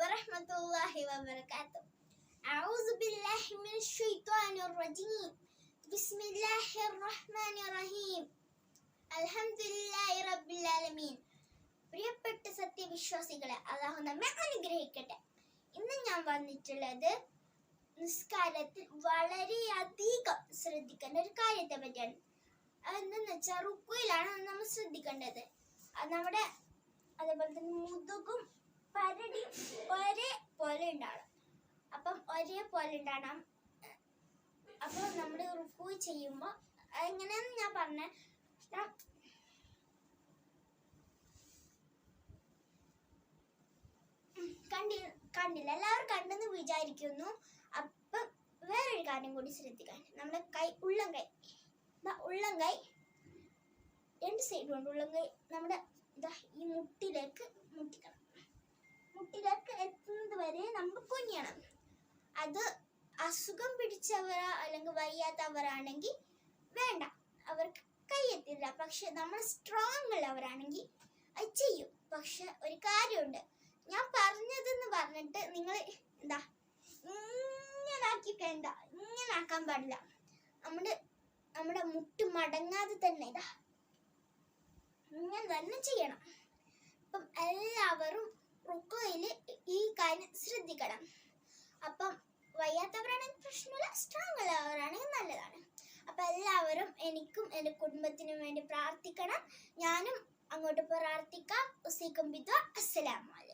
ورحمة الله وبركاته أعوذ بالله من الشيطان الرجيم بسم الله الرحمن الرحيم الحمد لله رب العالمين പ്രിയപ്പെട്ട സത്യവിശ്വാസികളെ അള്ളാഹു നമ്മെ അനുഗ്രഹിക്കട്ടെ ഇന്ന് ഞാൻ വന്നിട്ടുള്ളത് നിസ്കാരത്തിൽ വളരെയധികം ശ്രദ്ധിക്കേണ്ട ഒരു കാര്യത്തെ പറ്റിയാണ് അതെന്തെന്ന് വെച്ചാൽ റുക്കുയിലാണ് നമ്മൾ ശ്രദ്ധിക്കേണ്ടത് അത് നമ്മുടെ അതേപോലെ തന്നെ മുതുകും അപ്പം ഒരേ പോലെ ഉണ്ടാവണം അപ്പോൾ നമ്മൾ റുക്കു ചെയ്യുമ്പോൾ എങ്ങനെയാണെന്ന് ഞാൻ പറഞ്ഞ. കണ്ടി കണ്ടില്ല. എല്ലാവരും കണ്ടെന്ന് വിചാരിക്കുന്നു. അപ്പം വേറൊരു കാര്യം കൂടി ശ്രദ്ധിക്കാൻ നമ്മുടെ കൈ ഉള്ളം കൈ. ഉള്ളം കൈ. രണ്ട് സൈഡും ഉണ്ട്. ഉള്ളം കൈ നമ്മുടെ ഇതാ ഈ മുട്ടിലേക്ക് മുട്ടിക്കണം. മുട്ടിലേക്ക് എത്തുന്നത് വരെ നമ്മൾ കുനിയണം. അത് അസുഖം പിടിച്ചവരാ അല്ലെങ്കിൽ വയ്യാത്തവരാണെങ്കിൽ വേണ്ട. അവർക്ക് കയ്യെത്തില്ല. പക്ഷെ നമ്മൾ സ്ട്രോങ് ഉള്ളവരാണെങ്കിൽ അത് ചെയ്യും. പക്ഷെ ഒരു കാര്യമുണ്ട്. ഞാൻ പറഞ്ഞതെന്ന് പറഞ്ഞിട്ട് നിങ്ങൾ എന്താ? ഇങ്ങനാക്കി വേണ്ട ഇങ്ങനെ പാടില്ല. നമ്മുടെ നമ്മുടെ മുട്ട് മടങ്ങാതെ തന്നെ ഇതാ. ഇങ്ങനെ തന്നെ ചെയ്യണം. അപ്പം എല്ലാവരും റുക്കോയിൽ ഈ കാര്യം ശ്രദ്ധിക്കണം അപ്പം വയ്യാത്തവരാണെങ്കിൽ പ്രശ്നമില്ല സ്ട്രോങ് ഉള്ളവരാണെങ്കിൽ നല്ലതാണ്. അപ്പം എല്ലാവരും എനിക്കും എന്റെ കുടുംബത്തിനും വേണ്ടി പ്രാർത്ഥിക്കണം. ഞാനും അങ്ങോട്ട് പ്രാർത്ഥിക്കാം. ഉസീക്കും ബിദ്വ അസ്സലാമു അലൈക്കും.